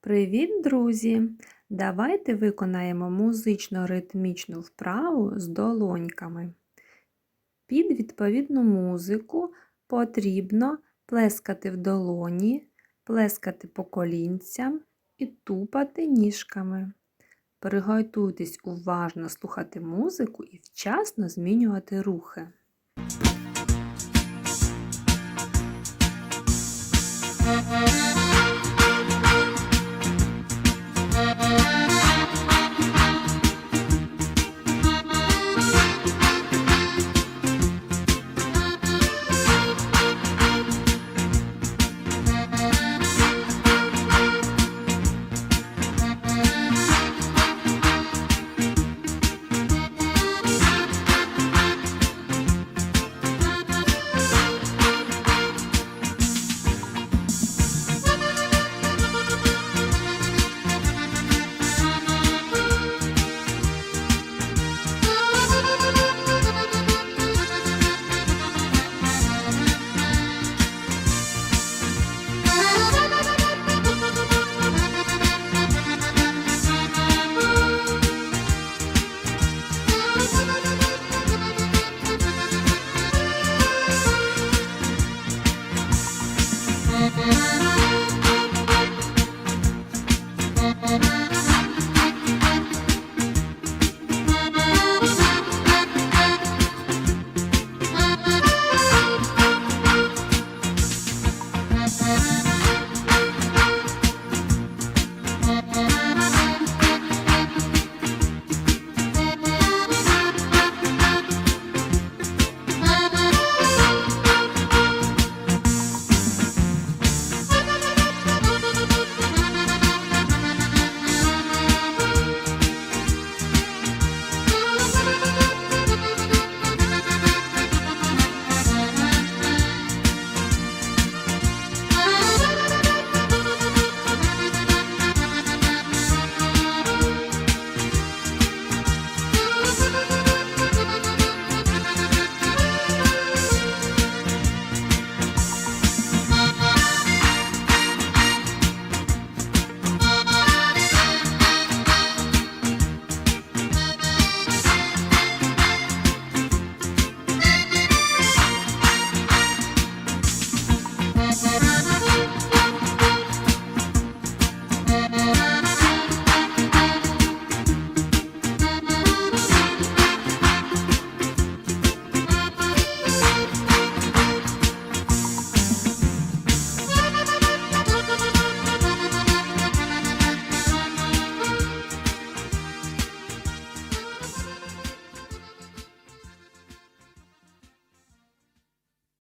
Привіт, друзі! Давайте виконаємо музично-ритмічну вправу з долоньками. Під відповідну музику потрібно плескати в долоні, плескати по колінцям і тупати ніжками. Приготуйтесь уважно слухати музику і вчасно змінювати рухи. Музика